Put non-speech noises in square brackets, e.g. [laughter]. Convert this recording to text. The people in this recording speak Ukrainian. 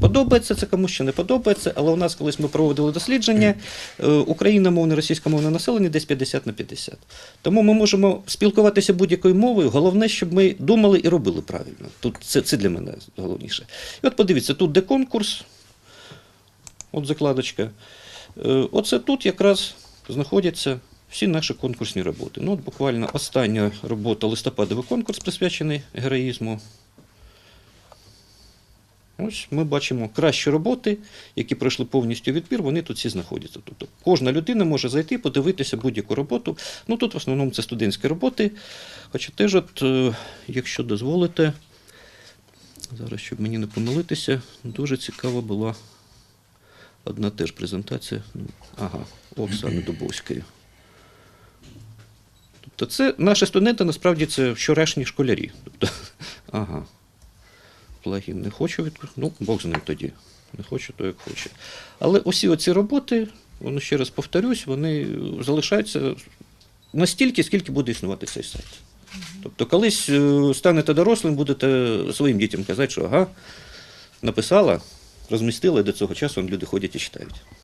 Подобається це комусь чи не подобається, але у нас колись ми проводили дослідження, е, україномовне, російськомовне населення десь 50 на 50. Тому ми можемо спілкуватися будь-якою мовою. Головне, щоб ми думали і робили правильно. Тут це, це для мене головніше. І от подивіться, тут де конкурс, от закладочка. Е, Оце тут якраз знаходяться всі наші конкурсні роботи. Ну, от буквально остання робота листопадовий конкурс, присвячений героїзму. Ось ми бачимо кращі роботи, які пройшли повністю відбір, вони тут всі знаходяться. Тобто кожна людина може зайти, подивитися будь-яку роботу. Ну тут в основному це студентські роботи. Хоча теж, от, е, якщо дозволите, зараз, щоб мені не помилитися, дуже цікава була одна теж презентація. Ага, Оксани Дубовської. Тобто це наші студенти насправді це вчорашні школярі. Тобто, [laughs] ага. Плагін не хочу відкрити. Ну, Бог з ним тоді. Не хочу, то як хоче. Але усі оці роботи, воно ще раз повторюсь, вони залишаються настільки, скільки буде існувати цей сайт. Тобто, колись е, станете дорослим, будете своїм дітям казати, що ага, написала, розмістила, і до цього часу люди ходять і читають.